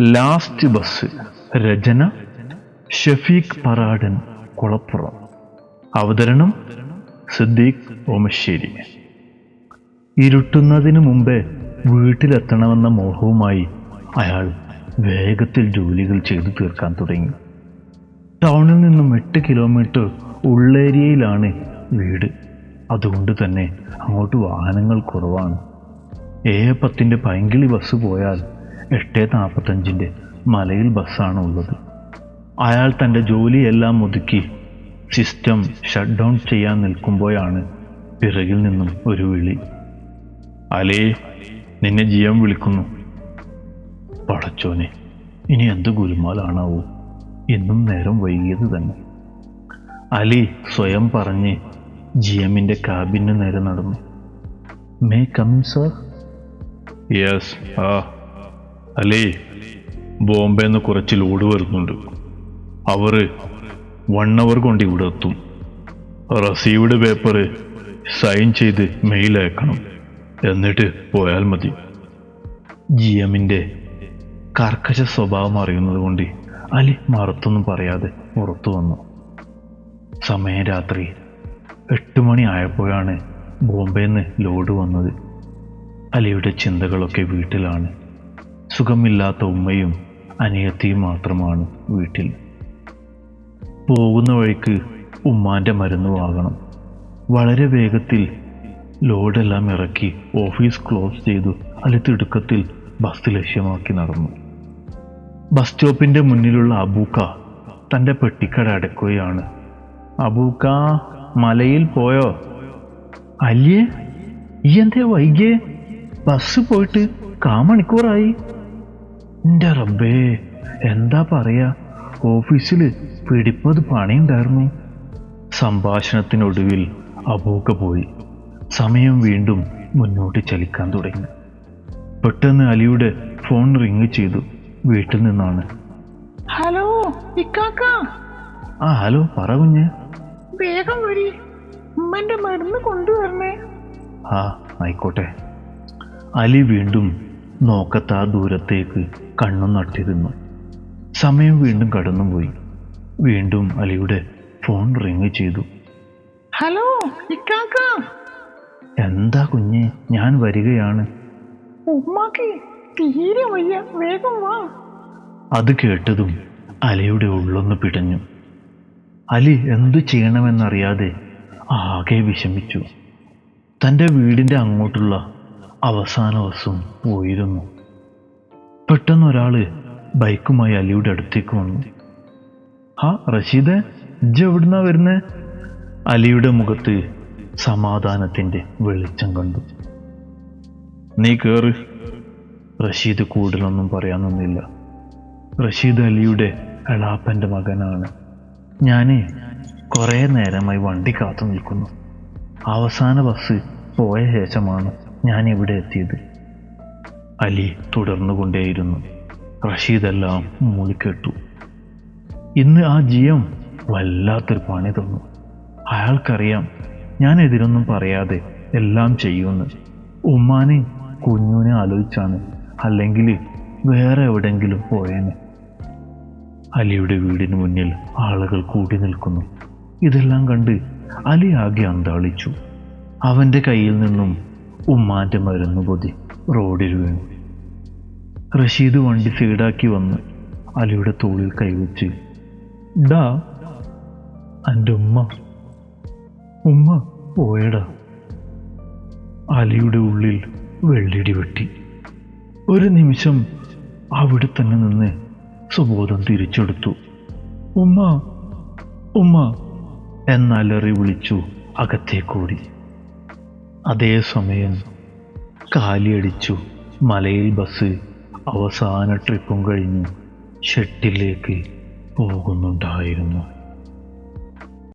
Last bus രചന ഷഫീഖ് പറാടൻ കുളപ്പുറം. അവതരണം സിദ്ദീഖ് ഓമശ്ശേരി. ഇരുട്ടുന്നതിന് മുമ്പേ വീട്ടിലെത്തണമെന്ന മോഹവുമായി അയാൾ വേഗത്തിൽ ജോലികൾ ചെയ്തു തീർക്കാൻ തുടങ്ങി. ടൗണിൽ നിന്നും എട്ട് കിലോമീറ്റർ ഉള്ളേരിയയിലാണ് വീട്. അതുകൊണ്ട് തന്നെ അങ്ങോട്ട് വാഹനങ്ങൾ കുറവാണ്. ഏ പത്തിന്റെ പൈങ്കിളി ബസ് പോയാൽ എട്ട് നാൽപ്പത്തഞ്ചിന്റെ മലയിൽ ബസ്സാണ് ഉള്ളത് അയാൾ തന്റെ ജോലിയെല്ലാം ഒതുക്കി സിസ്റ്റം ഷട്ട് ഡൗൺ ചെയ്യാൻ നിൽക്കുമ്പോഴാണ് പിറകിൽ നിന്നും ഒരു വിളി. അലേ നിന്നെ ജിയം വിളിക്കുന്നു. പടച്ചോനെ ഇനി എന്ത് ഗുരുമാലാണാവോ? എന്നും നേരം വൈകിയത് തന്നെ. അലി സ്വയം പറഞ്ഞ് ജിയമ്മിന്റെ കാബിന് നേരെ നടന്നു. മേ കം സർ യെസ് ആ. അലേ ബോംബെന്ന് കുറച്ച് ലോഡ് വരുന്നുണ്ട്. അവർ വൺ അവർ കൊണ്ട് ഇവിടെ എത്തും. റസീവ്ഡ് പേപ്പർ സൈൻ ചെയ്ത് മെയിൽ അയക്കണം. എന്നിട്ട് പോയാൽ മതി. ജി എമ്മിന്റെ കർക്കശ സ്വഭാവം അറിയുന്നത് കൊണ്ട് അലി മറുത്തൊന്നും പറയാതെ പുറത്തു വന്നു. സമയം രാത്രി എട്ട് മണി ആയപ്പോഴാണ് ബോംബെന്ന് ലോഡ് വന്നത്. അലിയുടെ ചിന്തകളൊക്കെ വീട്ടിലാണ്. സുഖമില്ലാത്ത ഉമ്മയും അനിയത്തിയും മാത്രമാണ് വീട്ടിൽ. പോകുന്ന വഴിക്ക് ഉമ്മാന്റെ മരുന്ന് വാങ്ങണം. വളരെ വേഗത്തിൽ ലോഡെല്ലാം ഇറക്കി ഓഫീസ് ക്ലോസ് ചെയ്തു അലത്തിടുക്കത്തിൽ ബസ് ലക്ഷ്യമാക്കി നടന്നു. ബസ് സ്റ്റോപ്പിന്റെ മുന്നിലുള്ള അബൂക്ക തന്റെ പെട്ടിക്കട അടക്കുകയാണ്. അബൂക്ക മലയിൽ പോയോ? അല്ലേ? ഈ എന്തേ വൈകിയേ? ബസ് പോയിട്ട് കാമണിക്കൂറായി. എന്റെ റബ്ബേ എന്താ പറയാ? ഓഫീസിൽ പിടിപ്പത് പണിയുണ്ടായിരുന്നു. സംഭാഷണത്തിനൊടുവിൽ അബൂക്ക പോയി. സമയം വീണ്ടും മുന്നോട്ട് ചലിക്കാൻ തുടങ്ങി. പെട്ടെന്ന് അലിയുടെ ഫോൺ റിങ് ചെയ്തു. വീട്ടിൽ നിന്നാണ്. ഹലോ ഇക്കാക്ക. ആ ഹലോ പറ കുഞ്ഞ്. വേഗം വരി. ഉമ്മന്റെ മരുന്ന് കൊണ്ടുവരണേ. ആ ആയിക്കോട്ടെ. അലി വീണ്ടും നോക്കത്താ ദൂരത്തേക്ക് കണ്ണു നട്ടിരുന്നു സമയം വീണ്ടും കടന്നുപോയി. വീണ്ടും അലിയുടെ ഫോൺ റിങ് ചെയ്തു. ഹലോ എന്താ കുഞ്ഞെ ഞാൻ വരികയാണ്. ഉമ്മാക്ക് തീരെ വയ്യ വേഗം വാ. അത് കേട്ടതും അലിയുടെ ഉള്ളൊന്ന് പിടഞ്ഞു. അലി എന്തു ചെയ്യണമെന്നറിയാതെ ആകെ വിഷമിച്ചു. തന്റെ വീടിന്റെ അങ്ങോട്ടുള്ള അവസാന ബസ്സും പോയിരുന്നു പെട്ടെന്ന് ഒരാൾ ബൈക്കുമായി അലിയുടെ അടുത്തേക്ക് വന്നു. ആ റഷീദ് ഇജ്ജ് എവിടുന്നാ വരുന്നേ? അലിയുടെ മുഖത്ത് സമാധാനത്തിന്റെ വെളിച്ചം കണ്ടു. നീ കേറ്. റഷീദ് കൂടുതലൊന്നും പറയാൻ നിന്നില്ല. റഷീദ് അലിയുടെ എളാപ്പന്റെ മകനാണ്. ഞാൻ കുറേ നേരമായി വണ്ടി കാത്തു നിൽക്കുന്നു. അവസാന ബസ് പോയ ശേഷമാണ്. ഞാൻ ഇവിടെ എത്തിയത്. അലി തുടർന്നുകൊണ്ടേയിരുന്നു. റഷീദെല്ലാം മൂളിക്കെട്ടു. ഇന്ന് ആ ജിയം വല്ലാത്തൊരു പണി തന്നു. അയാൾക്കറിയാം ഞാൻ എതിരൊന്നും പറയാതെ എല്ലാം ചെയ്യുമെന്ന്. ഉമ്മാനെ കുഞ്ഞുവിനെ ആലോചിച്ചാണ് അല്ലെങ്കിൽ വേറെ എവിടെങ്കിലും പോയേനെ. അലിയുടെ വീടിന് മുന്നിൽ ആളുകൾ കൂടി നിൽക്കുന്നു. ഇതെല്ലാം കണ്ട് അലി ആകെ അന്താളിച്ചു. അവന്റെ കയ്യിൽ നിന്നും ഉമ്മാന്റെ മരുന്ന് പൊതി റോഡിൽ വീണു. റഷീദ് വണ്ടി സീഡാക്കി വന്ന് അലിയുടെ തോളിൽ കൈവച്ച് ഡാ എന്റെ ഉമ്മ. ഉമ്മ പോയടാ. അലിയുടെ ഉള്ളിൽ വെള്ളിടി വെട്ടി. ഒരു നിമിഷം അവിടെ തന്നെ നിന്ന് സുബോധം തിരിച്ചെടുത്തു. ഉമ്മ ഉമ്മ എന്നലറി വിളിച്ചു അകത്തേക്കൂടി അതേസമയം കാലിയടിച്ചു. മലയിൽ ബസ് അവസാന ട്രിപ്പും കഴിഞ്ഞു ഷെട്ടിലേക്ക് പോകുന്നുണ്ടായിരുന്നു.